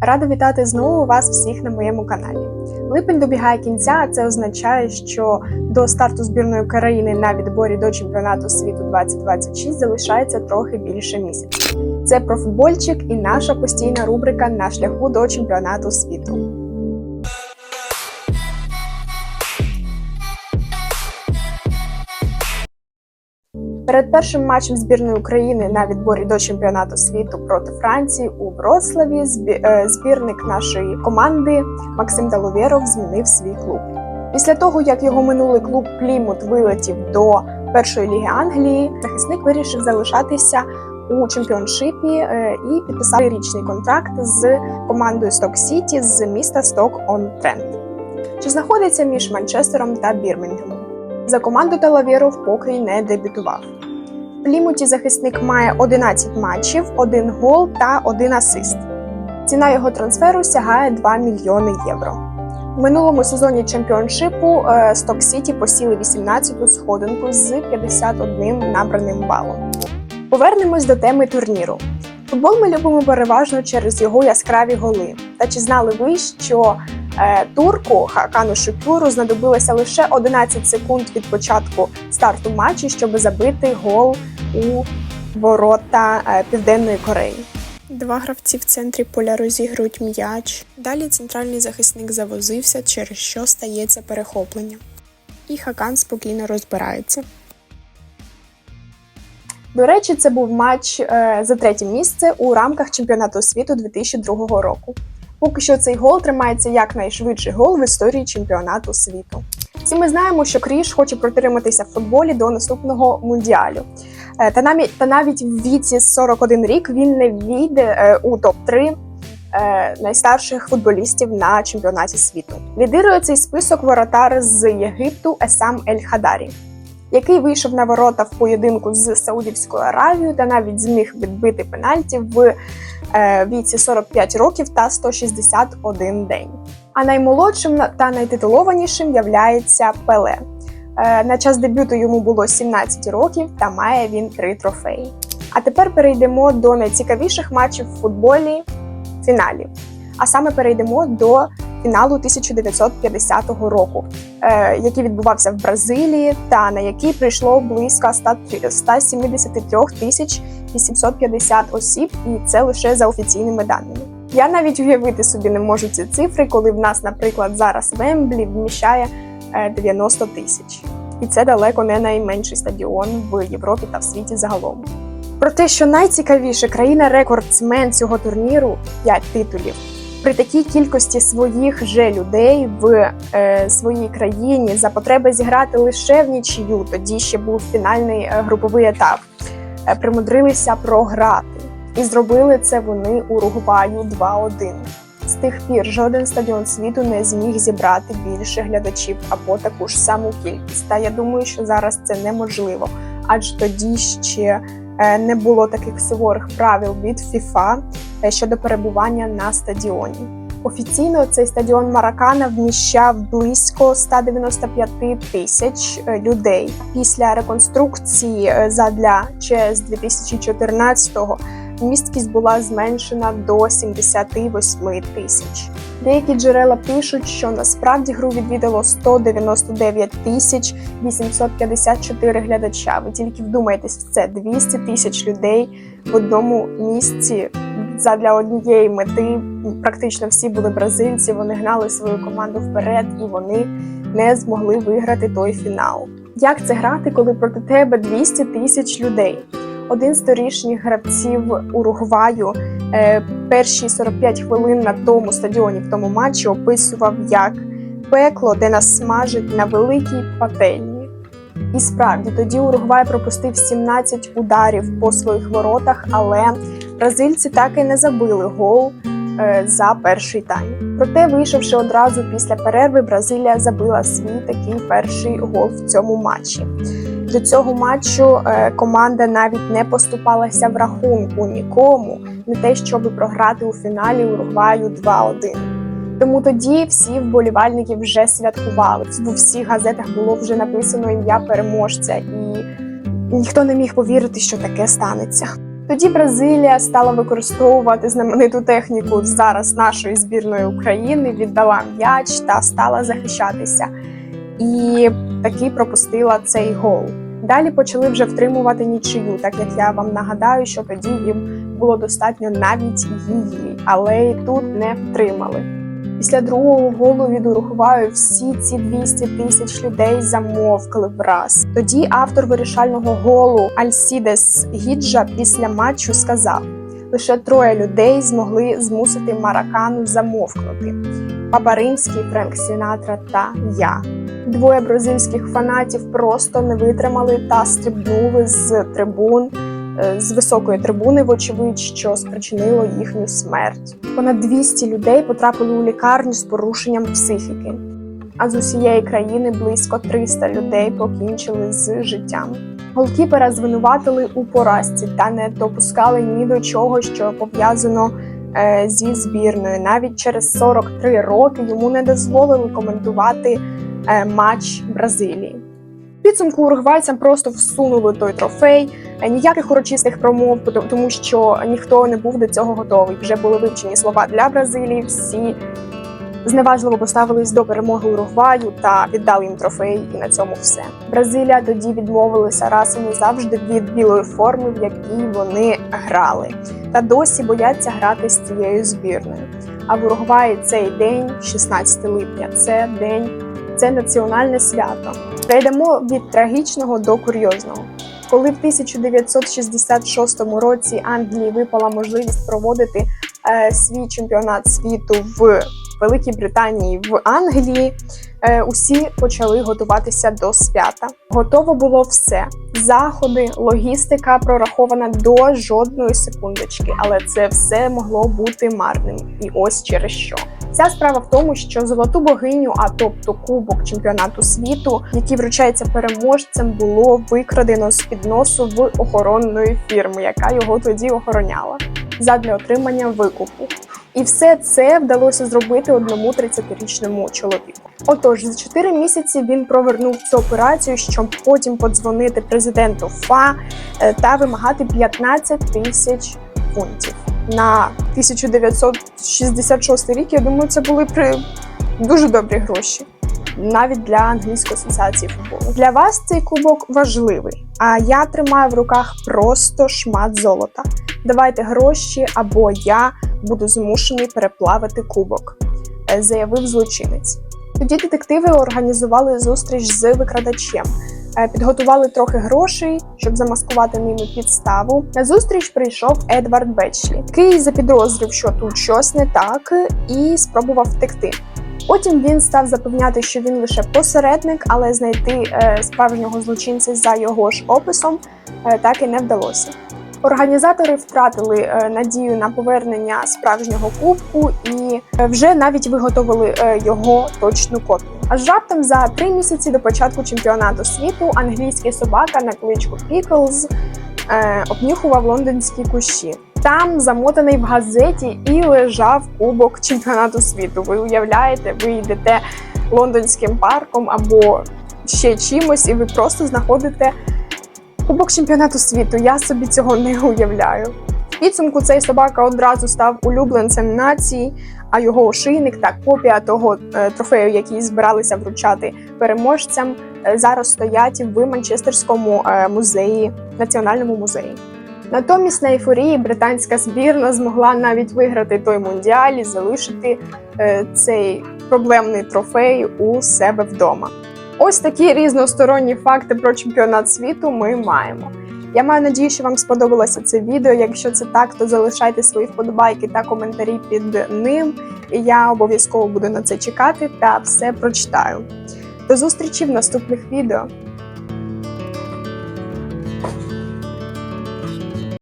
Рада вітати знову вас всіх на моєму каналі. Липень добігає кінця, а це означає, що до старту збірної країни на відборі до чемпіонату світу 2026 залишається трохи більше місяця. Це про футбольчик і наша постійна рубрика на шляху до чемпіонату світу. Перед першим матчем збірної України на відборі до чемпіонату світу проти Франції у Вроцлаві е, збірник нашої команди Максим Даловєров змінив свій клуб. Після того, як його минулий клуб Плімут вилетів до першої ліги Англії, захисник вирішив залишатися у чемпіоншипі е, і підписав річний контракт з командою Сток Сіті з міста Сток он Трент, що знаходиться між Манчестером та Бірмінгемом. За команду Талавєров поки не дебютував. В Плімуті захисник має 11 матчів, 1 гол та 1 асист. Ціна його трансферу сягає 2 мільйони євро. У минулому сезоні чемпіоншипу Сток Сіті посіли 18-ту сходинку з 51 набраним балом. Повернемось до теми турніру. Футбол ми любимо переважно через його яскраві голи. Та чи знали ви, що е, турку Хакану Шукюру знадобилося лише 11 секунд від початку старту матчу, щоб забити гол у ворота е, Південної Кореї? Два гравці в центрі поля розігрують м'яч. Далі центральний захисник завозився, через що стається перехоплення. І Хакан спокійно розбирається. До речі, це був матч е, за третє місце у рамках чемпіонату світу 2002 року. Поки що цей гол тримається як найшвидший гол в історії чемпіонату світу. Всі ми знаємо, що Кріш хоче протриматися в футболі до наступного мундіалю. Е, Та навіть, та навіть в віці 41 рік він не війде е, у топ-3 е, найстарших футболістів на чемпіонаті світу. Лідирує цей список воротар з Єгипту Есам Ель Хадарі, який вийшов на ворота в поєдинку з Саудівською Аравією та навіть зміг відбити пенальті в е, віці 45 років та 161 день. А наймолодшим та найтитулованішим являється Пеле. Е, На час дебюту йому було 17 років та має він три трофеї. А тепер перейдемо до найцікавіших матчів в футболі фіналів. А саме перейдемо до фіналу 1950 року, е, який відбувався в Бразилії, та на який прийшло близько 100 173 тисяч 850 осіб, і це лише за офіційними даними. Я навіть уявити собі не можу ці цифри, коли в нас, наприклад, зараз Вемблі вміщає е, 90 тисяч. І це далеко не найменший стадіон в Європі та в світі загалом. Про те, що найцікавіше країна рекордсмен цього турніру 5 титулів. При такій кількості своїх же людей в е, своїй країні за потреби зіграти лише в нічию, тоді ще був фінальний е, груповий етап, е, примудрилися програти. І зробили це вони Уругваю 2-1. З тих пір жоден стадіон світу не зміг зібрати більше глядачів або таку ж саму кількість. Та я думаю, що зараз це неможливо, адже тоді ще не було таких суворих правил від FIFA е, щодо перебування на стадіоні. Офіційно цей стадіон Маракана вміщав близько 195 тисяч е, людей. Після реконструкції е, задля ЧС 2014-го місткість була зменшена до 78 тисяч. Деякі джерела пишуть, що насправді гру відвідало 199 тисяч 854 глядача. Ви тільки вдумайтесь це 200 тисяч людей в одному місці задля однієї мети. Практично всі були бразильці. Вони гнали свою команду вперед, і вони не змогли виграти той фінал. Як це грати, коли проти тебе 200 тисяч людей? Один з торішніх гравців Уругваю е, перші 45 хвилин на тому стадіоні в тому матчі описував як пекло, де нас смажать на великій пательні. І справді тоді Уругвай пропустив 17 ударів по своїх воротах, але бразильці так і не забили гол е, за перший тайм. Проте, вийшовши одразу після перерви, Бразилія забила свій такий перший гол в цьому матчі. До цього матчу е, команда навіть не поступалася в рахунку нікому, не те, щоб програти у фіналі Уругваю 2-1. Тому тоді всі вболівальники вже святкували. В усіх газетах було вже написано ім'я переможця, і ніхто не міг повірити, що таке станеться. Тоді Бразилія стала використовувати знамениту техніку зараз нашої збірної України, віддала м'яч та стала захищатися. І таки пропустила цей гол. Далі почали вже втримувати нічию, так як я вам нагадаю, що тоді їм було достатньо навіть її, але і тут не втримали. Після другого голу від Уругваю всі ці 200 тисяч людей замовкли враз. Тоді автор вирішального голу Альсідес Гіджа після матчу сказав: лише троє людей змогли змусити Маракану замовкнути: Папа Римський, Френк Сінатра та я. Двоє бразильських фанатів просто не витримали та стрибнули з трибун е, з високої трибуни, вочевидь, що спричинило їхню смерть. Понад 200 людей потрапили у лікарню з порушенням психіки. А з усієї країни близько 300 людей покінчили з життям. Голкіпера звинуватили у поразці та не допускали ні до чого, що пов'язано зі збірною. Навіть через 43 роки йому не дозволили коментувати е, матч Бразилії. Підсумку уругвайцям просто всунули той трофей. Е, Ніяких урочистих промов, тому що ніхто не був до цього готовий. Вже були вивчені слова для Бразилії. Всі зневажливо поставились до перемоги Уругваю та віддали їм трофей, і на цьому все. Бразилія тоді відмовилася раз і назавжди від білої форми, в якій вони грали, та досі бояться грати з цією збірною. А в Уругваї цей день, 16 липня, це день, це національне свято. Перейдемо від трагічного до курйозного. Коли в 1966 році Англії випала можливість проводити е, свій чемпіонат світу в Великій Британії в Англії, е, усі почали готуватися до свята. Готово було все: заходи, логістика прорахована до жодної секундочки, але це все могло бути марним. І ось через що. Вся справа в тому, що золоту богиню, а тобто кубок чемпіонату світу, який вручається переможцем, було викрадено з під носу в охоронної фірми, яка його тоді охороняла, задля отримання викупу. І все це вдалося зробити одному 30-річному чоловіку. Отож, за 4 місяці він провернув цю операцію, щоб потім подзвонити президенту ФА е, та вимагати 15 тисяч фунтів. На 1966 рік, я думаю, це були при дуже добрі гроші. Навіть для англійської асоціації футболу. Для вас цей кубок важливий, а я тримаю в руках просто шмат золота. Давайте гроші, або я буду змушений переплавити кубок, е, заявив злочинець. Тоді детективи організували зустріч з викрадачем, е, підготували трохи грошей, щоб замаскувати ними підставу. На зустріч прийшов Едвард Бечлі, який запідозрив, що тут щось не так, і спробував втекти. Потім він став запевняти, що він лише посередник, але знайти е, справжнього злочинця за його ж описом так і не вдалося. Організатори втратили е, надію на повернення справжнього кубку і е, вже навіть виготовили е, його точну копію. Аж раптом за три місяці до початку чемпіонату світу англійський собака на кличку Піклз обнюхував лондонські кущі. Там замотаний в газеті і лежав кубок чемпіонату світу. Ви уявляєте, ви йдете лондонським парком або ще чимось, і ви просто знаходите Кубок чемпіонату світу. Я собі цього не уявляю. В підсумку цей собака одразу став улюбленцем нації, а його ошийник та копія того е, трофею, який збиралися вручати переможцям, е, зараз стоять в Манчестерському е, музеї, національному музеї. Натомість на ейфорії британська збірна змогла навіть виграти той мундіаль і залишити цей проблемний трофей у себе вдома. Ось такі різносторонні факти про чемпіонат світу ми маємо. Я маю надію, що вам сподобалося це відео. Якщо це так, то залишайте свої вподобайки та коментарі під ним. І я обов'язково буду на це чекати та все прочитаю. До зустрічі в наступних відео.